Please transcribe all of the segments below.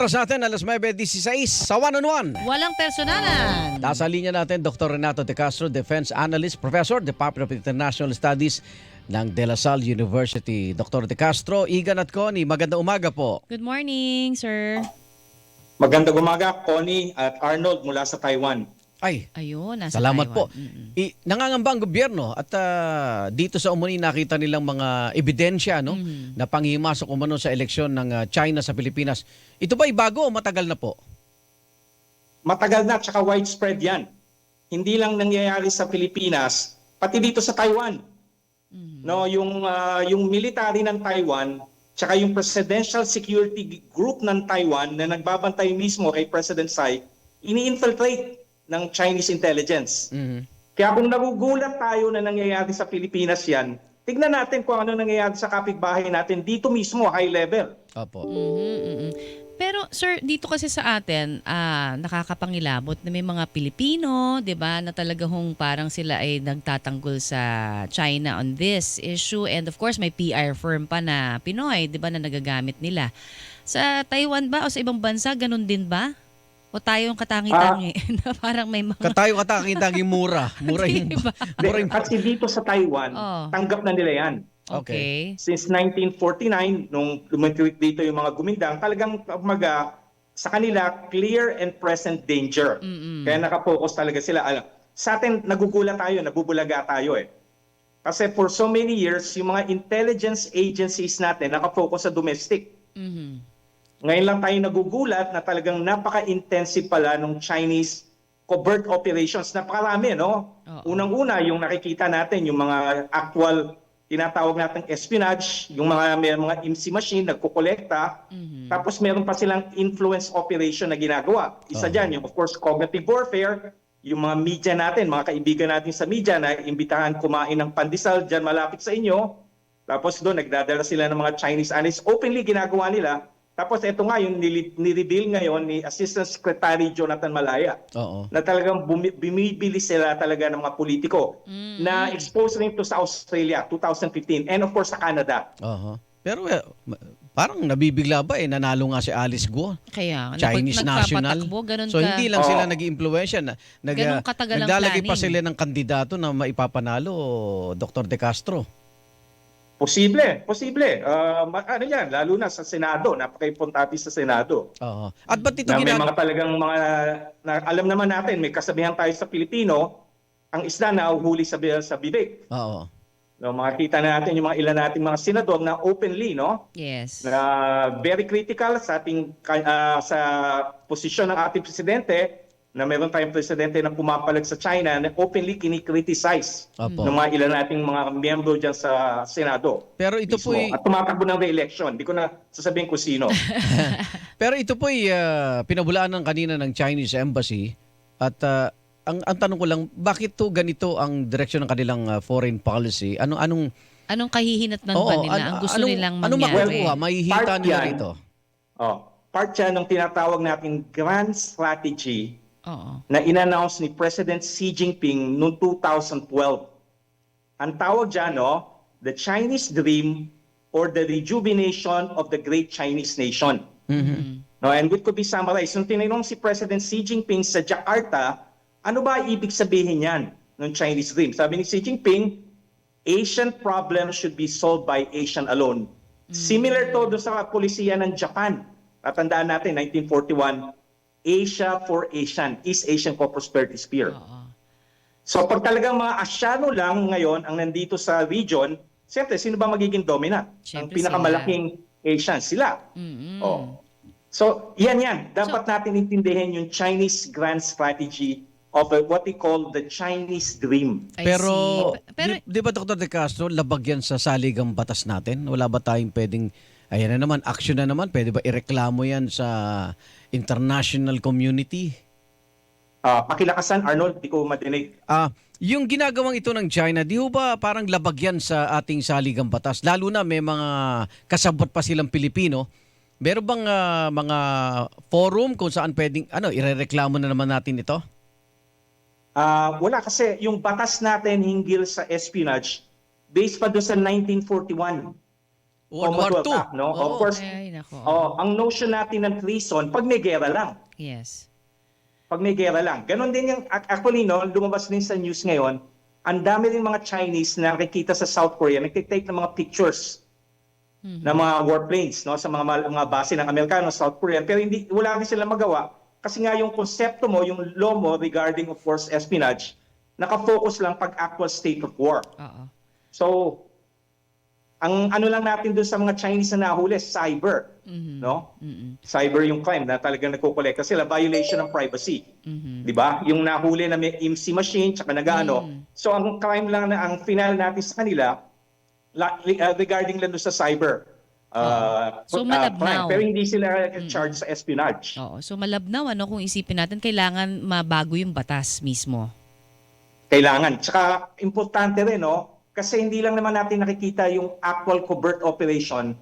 Oras natin, alas 9.16 sa One on One. Walang personalan. Nasa linya natin, Dr. Renato De Castro, Defense Analyst, Professor, Department of International Studies ng De La Salle University. Dr. De Castro, Igan at Connie, magandang umaga po. Good morning, sir. Magandang umaga, Connie at Arnold mula sa Taiwan. Ay, Ayun, nasa salamat po. Taiwan. Mm-mm. I, nangangamba ang gobyerno at ah, dito sa umuni nakita nilang mga ebidensya no, Mhm. na panghimasok umano sa eleksyon ng ah, China sa Pilipinas. Ito ba'y bago o matagal na po? Matagal na at saka widespread yan. Hindi lang nangyayari sa Pilipinas, pati dito sa Taiwan. Mhm. No, yung ah, yung military ng Taiwan, tsaka yung Presidential Security Group ng Taiwan na nagbabantay mismo kay President Tsai, ini-infiltrate ng Chinese intelligence. Mhm. Kaya kung nagugulat tayo na nangyayari sa Pilipinas yan, tignan natin kung ano nangyayari sa kapitbahay natin dito mismo, high level. Opo. Mhm, mhm. Pero sir, dito kasi sa atin, ah, nakakapangilabot na may mga Pilipino, 'di ba, na talaga hong parang sila ay nagtatanggol sa China on this issue and of course may PR firm pa na Pinoy, 'di ba, na nagagamit nila. Sa Taiwan ba o sa ibang bansa ganun din ba? O tayo yung katangi-tangi na parang may mga Katayo katakitaging mura. Mura yung, Diba? mura yung Kasi dito sa Taiwan, Oh. tanggap na nila yan. Okay. Since 1949, nung lumitwit dito yung mga gumindang, talagang maga, sa kanila, clear and present danger. Mm-mm. Kaya nakapokus talaga sila. Alam, sa atin, nagugulat tayo, nabubulaga tayo eh. Kasi for so many years, yung mga intelligence agencies natin nakafocus sa domestic. Mhm. Ngayon lang tayo nagugulat na talagang napaka-intensive pala ng Chinese covert operations. Napakarami, no? Oo. Unang-una, yung nakikita natin, yung mga actual tinatawag natin espionage, yung mga may mga IMSI machine nagkokolekta, Mhm. tapos meron pa silang influence operation na ginagawa. Isa Oo. dyan, yung of course cognitive warfare, yung mga media natin, mga kaibigan natin sa media na imbitahan kumain ng pandesal dyan malapit sa inyo. Tapos doon, nagdadala sila ng mga Chinese analysts. Openly ginagawa nila. Tapos ito nga, yung ni-reveal ngayon ni Assistant Secretary Jonathan Malaya Oo. na talagang bumi- bumibili sila talaga ng mga politiko Mm. na expose rin to sa Australia 2015 and of course sa Canada. Oo. Pero eh, ma- parang nabibigla ba eh, nanalo nga si Alice Guo. Kaya, Chinese national. nagpapatakbo, ganun So ka. hindi lang Oo. sila nag impluwensya na nag, Ganun katagal ang naglalagay pa planning. sila ng kandidato na maipapanalo Dr. De Castro. Posible, posible. Ah, ma- ano yan, lalo na sa Senado, napaka-importante sa Senado. Oo. At ba't ito Na may mga talagang mga, na, alam naman natin, may kasabihan tayo sa Pilipino, ang isda na uhuli sa, sa bibig. Oo. No, makikita natin yung mga ilan nating mga senador na openly, no, Yes. na very critical sa ating ah, sa posisyon ng ating presidente na meron tayong presidente na pumapalag sa China na openly kinikriticize Opo. ng mga ilan nating mga miyembro dyan sa Senado. Pero ito po mismo. At tumatakbo ng re-election. Hindi ko na sasabihin kung sino. pero ito po pinabulaan ng kanina ng Chinese embassy at ah, ang ang tanong ko lang bakit to ganito ang direksyon ng kanilang ah, foreign policy? Ano anong Anong kahihinatnan ba Oo, nila? ano- ang gusto anong- nilang Anong mangyari? makukuha? Mahihita Part nila yan. rito. Oh, part yan ng tinatawag nating grand strategy Oo. na inannounce ni President Xi Jinping noong 2012. Ang tawag dyan, no, the Chinese dream or the rejuvenation of the great Chinese nation. Mhm. No, and it could be summarized. Nung tinanong si President Xi Jinping sa Jakarta, ano ba ibig sabihin yan ng Chinese dream? Sabi ni Xi Jinping, Asian problems should be solved by Asian alone. Similar to doon sa polisiya ng Japan. Tatandaan natin, 1941, Asia for Asian, East Asian Co-Prosperity Sphere. Oo. So pag talagang mga Asyano lang ngayon ang nandito sa region, siyempre, sino ba magiging dominant? ang Siyempre pinakamalaking Asian, sila. Mm-mm. Oh. So, yan yan. Dapat natin intindihin yung Chinese grand strategy of what we call the Chinese dream. I Pero, see. Pero, di, di ba Dr. De Castro, labag yan sa saligang batas natin? Wala ba tayong pwedeng, ayan na naman, action na naman, pwede ba ireklamo yan sa international community? Uh, pakilakasan, Arnold, di ko madinig. Ah, yung ginagawang ito ng China, di ho ba parang labag yan sa ating saligang batas? Lalo na may mga kasabot pa silang Pilipino. Meron bang ah, mga forum kung saan pwedeng, ano, irereklamo na naman natin ito? Uh, wala kasi yung batas natin hinggil sa espionage based pa doon sa 1941. World War II. Act, no? Oo. Of course, Ay, nako. oh, ang notion natin ng treason, pag may gera lang. Yes. Pag may gera lang. Ganon din yung, ac- actually, no, lumabas din sa news ngayon, ang dami rin mga Chinese na nakikita sa South Korea, nagtitake ng mga pictures Mhm. ng mga warplanes no, sa mga, mga base ng Amerikano, South Korea. Pero hindi, wala rin sila magawa kasi nga yung konsepto mo, yung law mo regarding, of course, espionage, nakafocus lang pag actual state of war. Oo. So, ang ano lang natin dun sa mga Chinese na nahuli, cyber. Mhm. No? Mhm. Cyber yung crime na talagang nagkukolekta sila, violation ng privacy. Mhm. 'Di ba? Yung nahuli na may IMSI machine tsaka nagaano. Mm. So ang crime lang na ang final natin sa kanila la- uh, regarding lang doon sa cyber. Uh, So, uh, malabnaw. crime. Pero hindi sila charged sa espionage. Oo. So malabnaw ano kung isipin natin kailangan mabago yung batas mismo. Kailangan. Tsaka importante rin, no? Kasi hindi lang naman natin nakikita yung actual covert operation,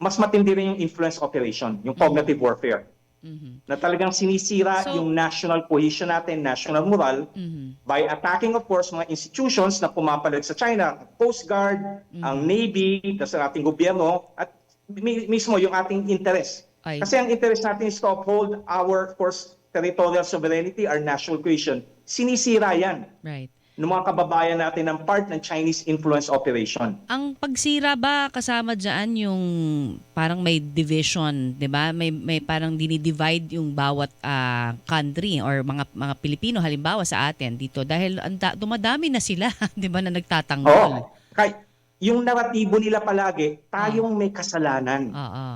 mas matindi rin yung influence operation, yung cognitive warfare. Mhm. Na talagang sinisira So- yung national cohesion natin, national moral, Mhm. by attacking of course mga institutions na pumapalag sa China, Coast Guard, ang Navy, tas ang ating gobyerno at mi- mismo yung ating interest. Ay. Kasi ang interest natin is to uphold our of course territorial sovereignty, our national cohesion. Sinisira yan Right. Ng mga kababayan natin ng part ng Chinese influence operation. Ang pagsira ba kasama diyan yung parang may division, 'di ba? May may parang dinidivide yung bawat ah, country or mga mga Pilipino halimbawa sa atin dito dahil ang da- dumadami na sila, 'di ba, na nagtatanggol. Oo. Kay, yung naratibo nila palagi, tayong may kasalanan. Oo.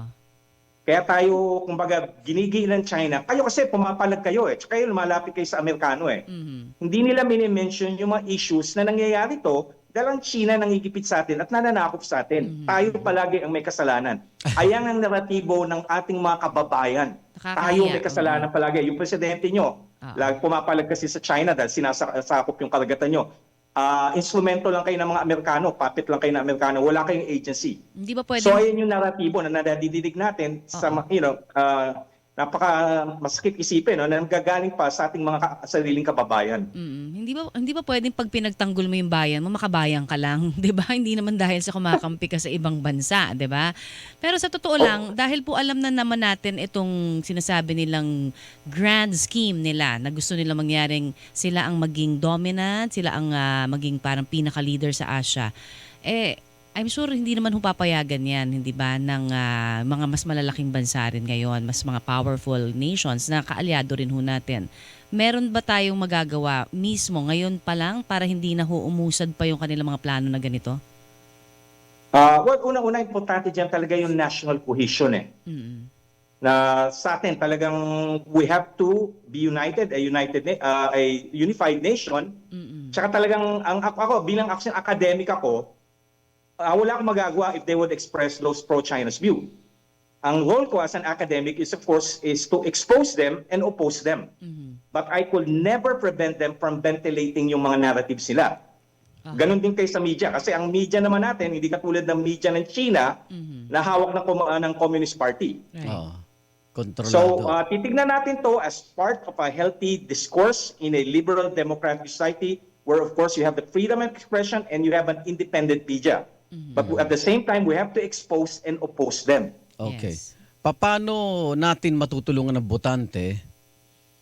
Kaya tayo, kumbaga, ginigil ng China. Kayo kasi pumapalag kayo eh. Tsaka kayo lumalapit kayo sa Amerikano eh. Mhm. Hindi nila minimension yung mga issues na nangyayari to dahil ang China nangigipit sa atin at nananakop sa atin. Tayo palagi ang may kasalanan. Ayan ang naratibo ng ating mga kababayan. Tayo may kasalanan palagi. Yung presidente nyo, Ah. lagi pumapalag kasi sa China dahil sinasakop yung karagatan nyo. Ah, instrumento lang kayo ng mga Amerikano, puppet lang kayo ng Amerikano, wala kayong agency. Hindi ba pwede So ayun yung naratibo na nadadidinig natin sa Oo. you know, uh, napaka masakit isipin no, na nanggagaling pa sa ating mga sariling kababayan. Mm, hindi ba hindi ba pwedeng pag pinagtanggol mo yung bayan mo makabayan ka lang, 'di ba? Hindi naman dahil sa kumakampi ka sa ibang bansa, 'di ba? Pero sa totoo lang, dahil po alam na naman natin itong sinasabi nilang grand scheme nila na gusto nila mangyaring sila ang maging dominant, sila ang ah, maging parang pinaka-leader sa Asia. Eh I'm sure hindi naman ho papayagan yan, hindi ba, ng ah, mga mas malalaking bansa rin ngayon, mas mga powerful nations na kaalyado rin ho natin. Meron ba tayong magagawa mismo ngayon pa lang para hindi na ho umusad pa yung kanilang mga plano na ganito? Uh, well, una-una importante diyan talaga yung national cohesion eh. Mm. Na sa atin talagang we have to be united, a united uh, a unified nation. Mm-mm. Tsaka talagang ang ako, ako bilang action academic ako, uh, wala akong magagawa if they would express those pro-China's view. Ang role ko as an academic is of course is to expose them and oppose them. Mhm. But I could never prevent them from ventilating yung mga narratives nila. Ah. Ganon din kay sa media. Kasi ang media naman natin, hindi katulad ng media ng China Mhm. na hawak ng, uh, ng Communist Party. Right. Kontrolado. So, uh, titignan natin to as part of a healthy discourse in a liberal democratic society where of course you have the freedom of expression and you have an independent media. But at the same time, we have to expose and oppose them. Okay. Yes. Paano natin matutulungan ng botante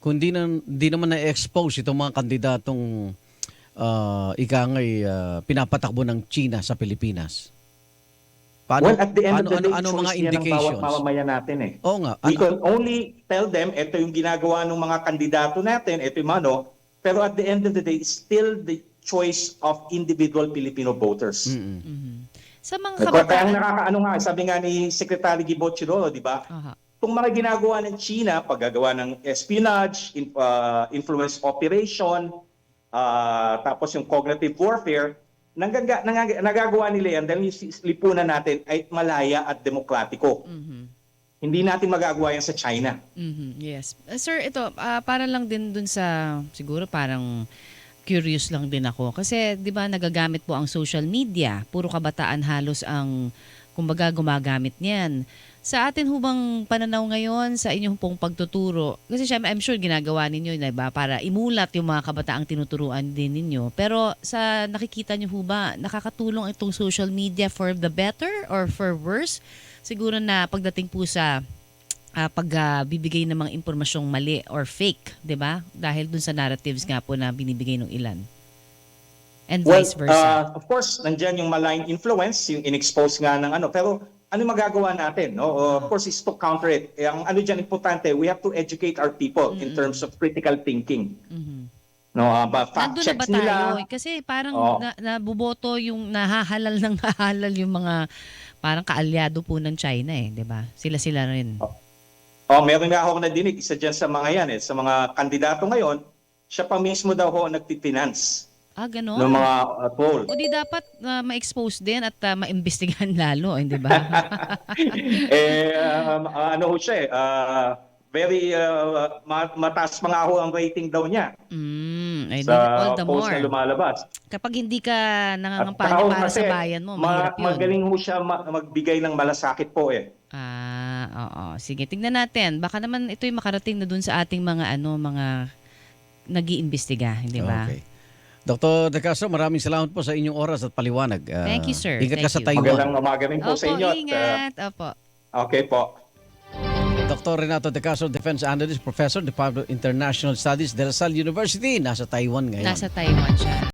kung di, na, di naman na-expose itong mga kandidatong uh, ikangay uh, pinapatakbo ng China sa Pilipinas? Paano, well, at the end ano, of the ano, day, ano choice mga yan ng bawat indications? mamamayan natin eh. Oo nga. We Ano, can only tell them, ito yung ginagawa ng mga kandidato natin, ito yung ano, pero at the end of the day, still the choice of individual Filipino voters. Mm-mm. Mhm. Sa mga Kaya kaya ang kabataan... nakakaano nga, sabi nga ni Secretary Gibo Chirolo, di ba? Aha. Kung mga ginagawa ng China, paggagawa ng espionage, in- uh, influence operation, uh, tapos yung cognitive warfare, nagaga, nagaga- nagagawa nila yan dahil yung lipunan natin ay malaya at demokratiko. Mhm. Hindi natin magagawa yan sa China. Mhm, Yes. Uh, sir, ito, ah, para lang din dun sa, siguro parang curious lang din ako. Kasi, di ba, nagagamit po ang social media. Puro kabataan halos ang, kumbaga, gumagamit niyan. Sa atin hubang pananaw ngayon sa inyong pong pagtuturo, kasi syempre I'm sure ginagawa ninyo na ba para imulat yung mga kabataang tinuturuan din ninyo. Pero sa nakikita niyo ho ba, nakakatulong itong social media for the better or for worse? Siguro na pagdating po sa ah, pagbibigay ng mga impormasyong mali or fake, 'di ba? Dahil dun sa narratives nga po na binibigay ng ilan. And Well, vice versa. uh, of course, nandyan yung malign influence, yung in-expose nga ng ano. Pero ano magagawa natin? No? Uh, of course, is to counter it. Eh, ang ano dyan importante, we have to educate our people in terms of critical thinking. Mhm. No, uh, ba, fact Nandun na ba checks nila. tayo? Kasi parang Oo. na, nabuboto yung nahahalal ng nahahalal yung mga parang kaalyado po ng China eh, 'di ba? Sila-sila rin. Oh, meron nga ako nadinig, isa dyan sa mga yan, eh, sa mga kandidato ngayon, siya pa mismo daw ho ang nagtitinance Ah, gano'n? ng mga uh, poll. O di dapat ah, ma-expose din at ah, maimbestigahan lalo, eh, 'di ba? eh, um, uh, ano ho siya eh, uh, very uh, ma- mataas pa nga ho ang rating daw niya mm, ay di, sa all the post more. na lumalabas. Kapag hindi ka nangangampanya para kasi, sa bayan mo, ma- mahirap 'yun. Magaling ho siya ma- magbigay ng malasakit po eh. Ah, oo. Sige, tingnan natin. Baka naman ito'y makarating na dun sa ating mga ano, mga nag-iimbestiga, di ba? Okay. Dr. De Castro, maraming salamat po sa inyong oras at paliwanag. Ah, Thank you, sir. Ingat ka Thank sa you. Taiwan. Magandang umaga rin po Opo, sa inyo. at, uh, ingat. Opo. okay po. Dr. Renato De Castro, Defense Analyst, Professor, Department of International Studies, De La Salle University. Nasa Taiwan ngayon. Nasa Taiwan siya.